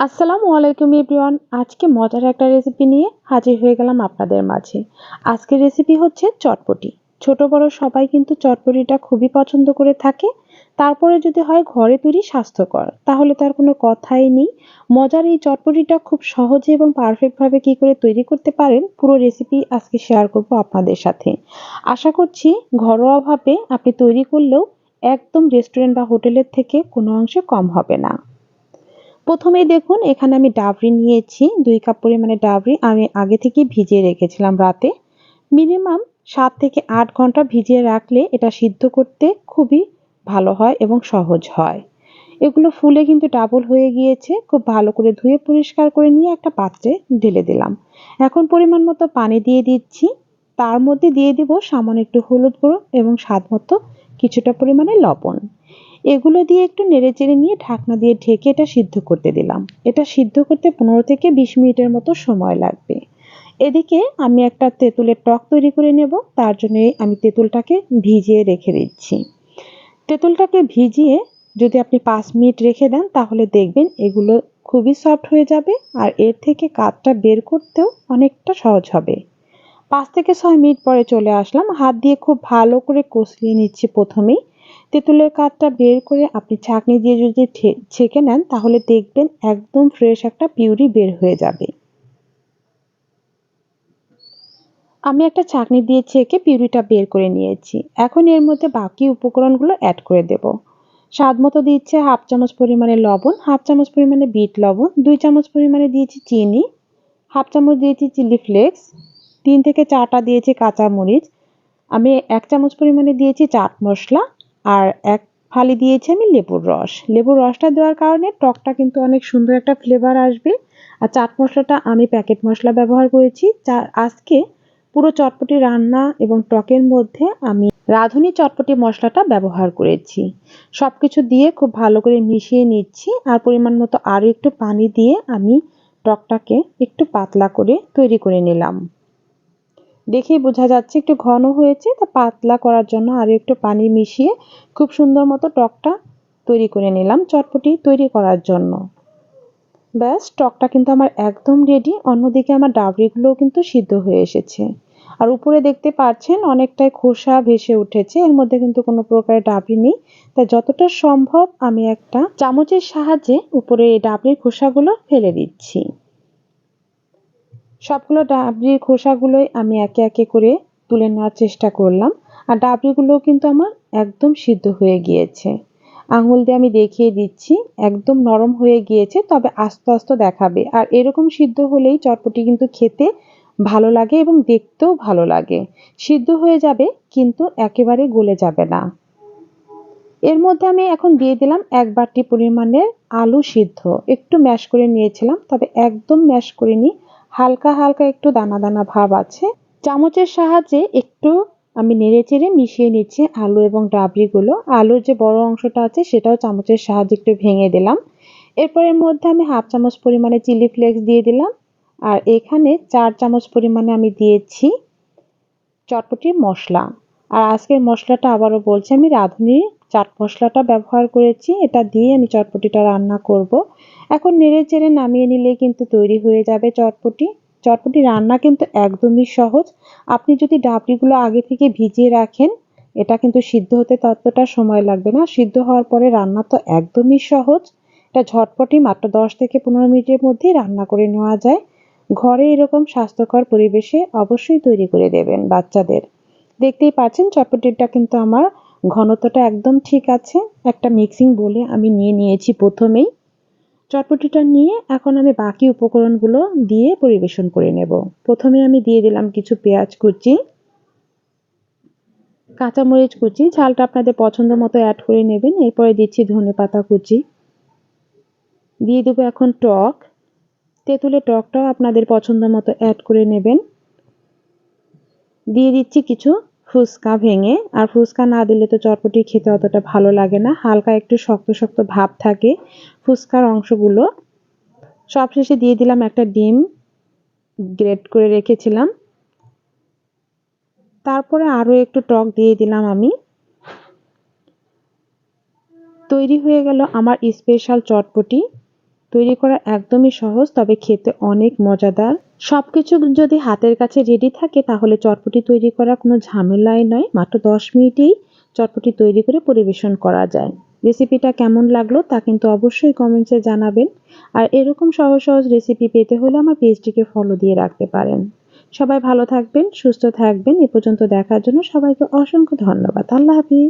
আসসালামু আলাইকুম এভরিওয়ান। আজকে মজার একটা রেসিপি নিয়ে হাজির হয়ে গেলাম আপনাদের মাঝে। আজকের রেসিপি হচ্ছে চটপটি। ছোট, বড় সবাই কিন্তু চটপটিটা খুবই পছন্দ করে থাকে। তারপরে যদি হয় ঘরে তৈরি স্বাস্থ্যকর। তাহলে তার কোনো কথাই নেই। মজার এই চটপটিটা খুব সহজে এবং পারফেক্টভাবে কি করে তৈরি করতে পারেন, পুরো রেসিপি আজকে শেয়ার করব আপনাদের সাথে। আশা করছি ঘরোয়াভাবে আপনি তৈরি করলেও একদম রেস্টুরেন্ট বা হোটেলের থেকে কোনো অংশে কম হবে না। প্রথমেই দেখুন, এখানে আমি ডাবরি নিয়েছি, দুই কাপ পরিমাণে ডাবরি আমি আগে থেকে ভিজিয়ে রেখেছিলাম রাতে। মিনিমাম সাত থেকে আট ঘণ্টা ভিজিয়ে রাখলে এটা সিদ্ধ করতে খুবই ভালো হয় এবং সহজ হয়। এগুলো ফুলে কিন্তু ডাবল হয়ে গিয়েছে, খুব ভালো করে ধুয়ে পরিষ্কার করে নিয়ে একটা পাত্রে ঢেলে দিলাম। এখন পরিমাণ মতো পানি দিয়ে দিচ্ছি, তার মধ্যে দিয়ে দিব সামান্য একটু হলুদ গুঁড়ো এবং স্বাদ মতো কিছুটা পরিমাণে লবণ। এগুলো দিয়ে একটু নেড়ে চেড়ে নিয়ে ঢাকনা দিয়ে ঢেকে এটা সিদ্ধ করতে দিলাম। এটা সিদ্ধ করতে পনেরো থেকে বিশ মিনিটের মতো সময় লাগবে। এদিকে আমি একটা তেঁতুলের টক তৈরি করে নেব, তার জন্য আমি তেঁতুলটাকে ভিজিয়ে রেখে দিচ্ছি। তেঁতুলটাকে ভিজিয়ে যদি আপনি পাঁচ মিনিট রেখে দেন, তাহলে দেখবেন এগুলো খুবই সফট হয়ে যাবে আর এর থেকে কাঠটা বের করতেও অনেকটা সহজ হবে। পাঁচ থেকে ছয় মিনিট পরে চলে আসলাম। হাত দিয়ে খুব ভালো করে কষলিয়ে নিচ্ছি প্রথমেই। তেঁতুলের কাঠটা বের করে আপনি ছাঁকনি দিয়ে যদি ছেঁকে নেন, তাহলে দেখবেন একদম ফ্রেশ একটা পিউরি বের হয়ে যাবে। আমি একটা ছাঁকনি দিয়ে ছেঁকে পিউরিটা বের করে নিয়েছি। এখন এর মধ্যে বাকি উপকরণগুলো অ্যাড করে দেব। স্বাদ মতো দিচ্ছে হাফ চামচ পরিমাণে লবণ, হাফ চামচ পরিমাণে বিট লবণ, দুই চামচ পরিমাণে দিয়েছি চিনি, হাফ চামচ দিয়েছি চিলি ফ্লেক্স, তিন থেকে চারটা দিয়েছি কাঁচা মরিচ আমি এক চামচ পরিমাণে দিয়েছি চাট মশলা আর এক ফালি দিয়েছি আমি লেবুর রস। লেবুর রসটা দেওয়ার কারণে টকটা কিন্তু অনেক সুন্দর একটা ফ্লেভার আসবে। আর চাট মশলাটা আমি প্যাকেট মশলা ব্যবহার করেছি। আজকে পুরো চটপটি রান্না এবং টকের মধ্যে আমি রাঁধুনি চটপটি মশলাটা ব্যবহার করেছি। সব কিছু দিয়ে খুব ভালো করে মিশিয়ে নিচ্ছি। আর পরিমাণ মতো আরও একটু পানি দিয়ে আমি টকটাকে একটু পাতলা করে তৈরি করে নিলাম। দেখেই বোঝা যাচ্ছে একটু ঘন হয়েছে, তা পাতলা করার জন্য আরও একটু পানি মিশিয়ে খুব সুন্দর মতো টকটা তৈরি করে নিলাম চটপটি তৈরি করার জন্য। ব্যাস, টকটা কিন্তু আমার একদম রেডি অন্যদিকে আমার ডাবরিগুলোও কিন্তু সিদ্ধ হয়ে এসেছে। আর উপরে দেখতে পাচ্ছেন অনেকটাই খোসা ভেসে উঠেছে, এর মধ্যে কিন্তু কোনো প্রকারের ডাবরি নেই, তাই যতটা সম্ভব আমি একটা চামচের সাহায্যে উপরে এই ডাবরির খোসাগুলো ফেলে দিচ্ছি। সবগুলো ডাবরির খোসাগুলোই আমি একে একে করে তুলে নেওয়ার চেষ্টা করলাম। আর ডাবরিগুলোও কিন্তু আমার একদম সিদ্ধ হয়ে গিয়েছে। আঙুল দিয়ে আমি দেখিয়ে দিচ্ছি, একদম নরম হয়ে গিয়েছে, তবে আস্তে আস্তে দেখাবে। আর এরকম সিদ্ধ হলেই চটপটি কিন্তু খেতে ভালো লাগে এবং দেখতেও ভালো লাগে। সিদ্ধ হয়ে যাবে, কিন্তু একেবারে গলে যাবে না। এর মধ্যে আমি এখন দিয়ে দিলাম এক বাটি পরিমাণের আলু সিদ্ধ। একটু ম্যাশ করে নিয়েছিলাম, তবে একদম ম্যাশ করিনি। হালকা হালকা একটু দানা দানা ভাব আছে। চামচের সাহায্যে একটু আমি নেড়ে চেড়ে মিশিয়ে নিচ্ছি আলু এবং ডাবরিগুলো। আলুর যে বড় অংশটা আছে সেটাও চামচের সাহায্যে একটু ভেঙে দিলাম। এরপর এর মধ্যে আমি হাফ চামচ পরিমাণে চিলি ফ্লেক্স দিয়ে দিলাম। আর এখানে চার চামচ পরিমাণে আমি দিয়েছি চটপটির মশলা। আর আজকের মশলাটা আবারও বলছি, আমি রাঁধুনি চাট মশলাটা ব্যবহার করেছি, এটা দিয়ে আমি চটপটিটা রান্না করব। এখন নেড়ে চেড়ে নামিয়ে নিলে কিন্তু তৈরি হয়ে যাবে চটপটি। চটপটি রান্না কিন্তু একদমই সহজ। আপনি যদি ডাবরিগুলো আগে থেকে ভিজিয়ে রাখেন, এটা কিন্তু সিদ্ধ হতে ততটা সময় লাগবে না। সিদ্ধ হওয়ার পরে রান্না তো একদমই সহজ। এটা ঝটপটি মাত্র দশ থেকে পনেরো মিনিটের মধ্যেই রান্না করে নেওয়া যায়। ঘরে এরকম স্বাস্থ্যকর পরিবেশে অবশ্যই তৈরি করে দেবেন বাচ্চাদের। দেখতেই পাচ্ছেন, চটপটিটা কিন্তু আমার ঘনত্বটা একদম ঠিক আছে। একটা মিক্সিং বলে আমি নিয়ে নিয়েছি প্রথমেই। চটপটিটা নিয়ে এখন আমি বাকি উপকরণগুলো দিয়ে পরিবেশন করে নেব। প্রথমে আমি দিয়ে দিলাম কিছু পেঁয়াজ কুচি, কাঁচামরিচ কুচি, ঝালটা আপনাদের পছন্দ মতো অ্যাড করে নেবেন। এরপরে দিচ্ছি ধনে পাতা কুচি। দিয়ে দেবো এখন টক। তেঁতুলের টকটাও আপনাদের পছন্দ মতো অ্যাড করে নেবেন। দিয়ে দিচ্ছি কিছু ফুচকা ভেঙে, আর ফুচকা না দিলে তো চটপটি খেতে অতটা ভালো লাগে না। হালকা একটু শক্ত শক্ত ভাব থাকে ফুচকার অংশগুলো। সবশেষে দিয়ে দিলাম একটা ডিম, গ্রেট করে রেখেছিলাম। তারপরে আরও একটু টক দিয়ে দিলাম আমি। তৈরি হয়ে গেল আমার স্পেশাল চটপটি। তৈরি করা একদমই সহজ, তবে খেতে অনেক মজাদার। সবকিছু যদি হাতের কাছে রেডি থাকে, তাহলে চটপটি তৈরি করা কোনো ঝামেলাই নয়। মাত্র দশ মিনিটেই চটপটি তৈরি করে পরিবেশন করা যায়। রেসিপিটা কেমন লাগল তা কিন্তু অবশ্যই কমেন্টসে জানাবেন। আর এরকম সহজ সহজ রেসিপি পেতে হলে আমার পেজটিকে ফলো দিয়ে রাখতে পারেন। সবাই ভালো থাকবেন, সুস্থ থাকবেন। এ পর্যন্ত দেখার জন্য সবাইকে অসংখ্য ধন্যবাদ। আল্লাহ হাফিজ।